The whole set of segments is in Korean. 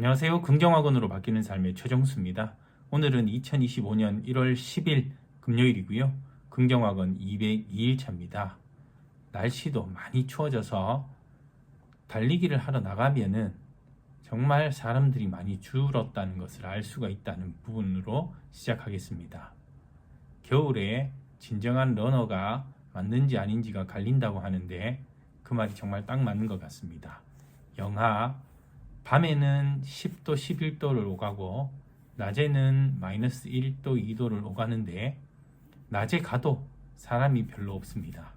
안녕하세요. 긍정학원으로 바뀌는 삶의 최정수입니다. 오늘은 2025년 1월 10일 금요일이고요. 긍정학원 202일차입니다. 날씨도 많이 추워져서 달리기를 하러 나가면은 정말 사람들이 많이 줄었다는 것을 알 수가 있다는 부분으로 시작하겠습니다. 겨울에 진정한 러너가 맞는지 아닌지가 갈린다고 하는데 그 말이 정말 딱 맞는 것 같습니다. 영하 밤에는 10도, 11도를 오가고 낮에는 마이너스 1도, 2도를 오가는데 낮에 가도 사람이 별로 없습니다.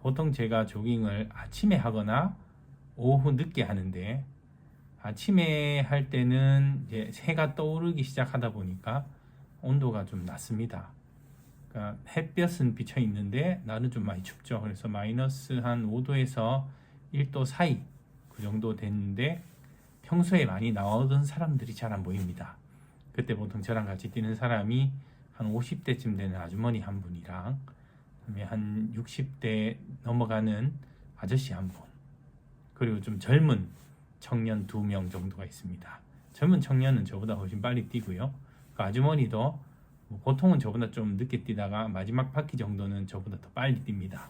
보통 제가 조깅을 아침에 하거나 오후 늦게 하는데 아침에 할 때는 이제 해가 떠오르기 시작하다 보니까 온도가 좀 낮습니다. 그러니까 햇볕은 비쳐 있는데 날은 좀 많이 춥죠. 그래서 마이너스 한 5도에서 1도 사이 그 정도 됐는데 평소에 많이 나오던 사람들이 잘 안 보입니다. 그때 보통 저랑 같이 뛰는 사람이 한 50대쯤 되는 아주머니 한 분이랑 그다음에 한 60대 넘어가는 아저씨 한 분, 그리고 좀 젊은 청년 두 명 정도가 있습니다. 젊은 청년은 저보다 훨씬 빨리 뛰고요. 그 아주머니도 뭐 보통은 저보다 좀 늦게 뛰다가 마지막 바퀴 정도는 저보다 더 빨리 뜁니다.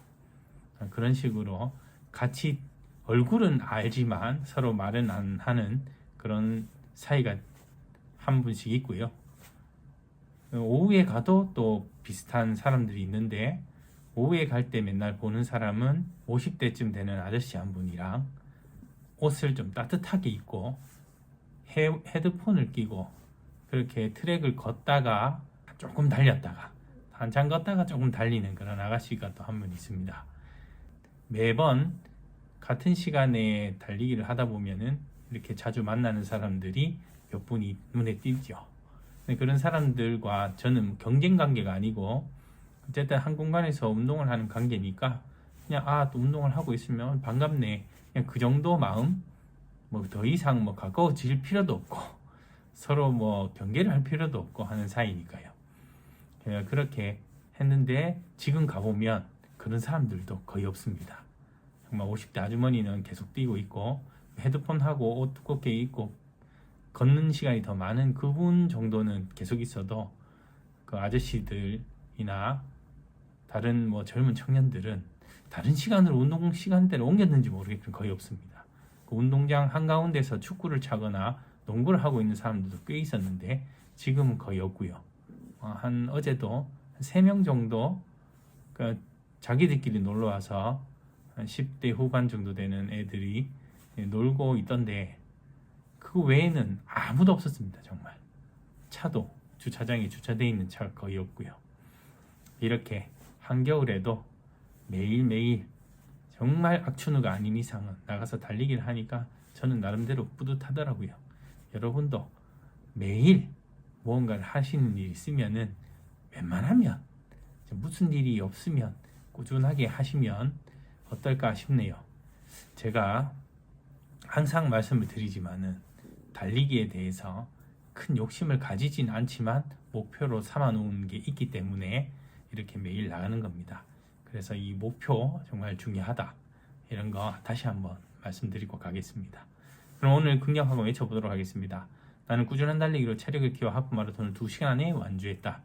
그런 식으로 같이 얼굴은 알지만 서로 말은 안 하는 그런 사이가 한 분씩 있고요. 오후에 가도 또 비슷한 사람들이 있는데 오후에 갈 때 맨날 보는 사람은 50대쯤 되는 아저씨 한 분이랑 옷을 좀 따뜻하게 입고 헤, 헤드폰을 끼고 그렇게 트랙을 걷다가 조금 달렸다가 한참 걷다가 조금 달리는 그런 아가씨가 또 한 분 있습니다. 매번 같은 시간에 달리기를 하다 보면은 이렇게 자주 만나는 사람들이 몇 분이 눈에 띄죠. 그런 사람들과 저는 경쟁 관계가 아니고 어쨌든 한 공간에서 운동을 하는 관계니까 그냥 아 또 운동을 하고 있으면 반갑네 그냥 그 정도 마음 뭐 더 이상 뭐 가까워질 필요도 없고 서로 뭐 경계를 할 필요도 없고 하는 사이니까요. 그렇게 했는데 지금 가보면 그런 사람들도 거의 없습니다. 정말 50대 아주머니는 계속 뛰고 있고 헤드폰 하고 옷 두껍게 입고 걷는 시간이 더 많은 그분 정도는 계속 있어도 그 아저씨들이나 다른 뭐 젊은 청년들은 다른 시간으로 운동 시간대를 옮겼는지 모르겠지만 거의 없습니다. 그 운동장 한가운데서 축구를 차거나 농구를 하고 있는 사람들도 꽤 있었는데 지금은 거의 없고요. 어, 한 어제도 한 3명 정도 그 자기들끼리 놀러 와서 한 10대 후반 정도 되는 애들이 놀고 있던데 그 외에는 아무도 없었습니다 정말. 차도 주차장에 주차되어 있는 차가 거의 없고요. 이렇게 한겨울에도 매일매일 정말 악춘우가 아닌 이상은 나가서 달리기를 하니까 저는 나름대로 뿌듯하더라고요. 여러분도 매일 무언가를 하시는 일이 있으면은 웬만하면 무슨 일이 없으면 꾸준하게 하시면 어떨까 싶네요. 제가 항상 말씀을 드리지만은 달리기에 대해서 큰 욕심을 가지진 않지만 목표로 삼아 놓은 게 있기 때문에 이렇게 매일 나가는 겁니다. 그래서 이 목표 정말 중요하다. 이런 거 다시 한번 말씀드리고 가겠습니다. 그럼 오늘 긍정하고 외쳐보도록 하겠습니다. 나는 꾸준한 달리기로 체력을 키워 하프 마라톤을 2시간 안에 완주했다.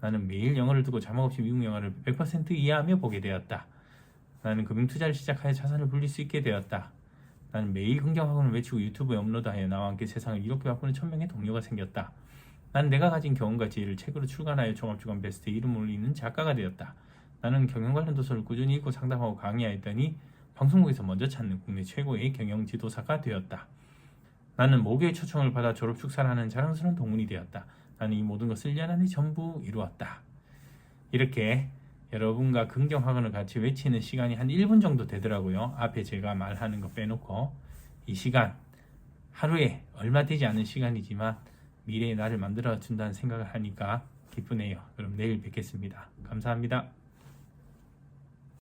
나는 매일 영어를 두고 자막 없이 미국 영화를 100% 이해하며 보게 되었다. 나는 금융 투자를 시작하여 자산을 불릴 수 있게 되었다. 나는 매일 긍정학원을 외치고 유튜브에 업로드하여 나와 함께 세상을 이롭게 바꾸는 천명의 동료가 생겼다. 나는 내가 가진 경험과 지혜를 책으로 출간하여 종합주간 베스트에 이름 올리는 작가가 되었다. 나는 경영 관련 도서를 꾸준히 읽고 상담하고 강의하였더니 방송국에서 먼저 찾는 국내 최고의 경영 지도사가 되었다. 나는 모교의 초청을 받아 졸업 축사를 하는 자랑스러운 동문이 되었다. 나는 이 모든 것을 1년 안에 전부 이루었다. 이렇게 여러분과 긍정학원을 같이 외치는 시간이 한 1분 정도 되더라고요. 앞에 제가 말하는 거 빼놓고 이 시간 하루에 얼마 되지 않은 시간이지만 미래의 나를 만들어 준다는 생각을 하니까 기쁘네요. 그럼 내일 뵙겠습니다. 감사합니다.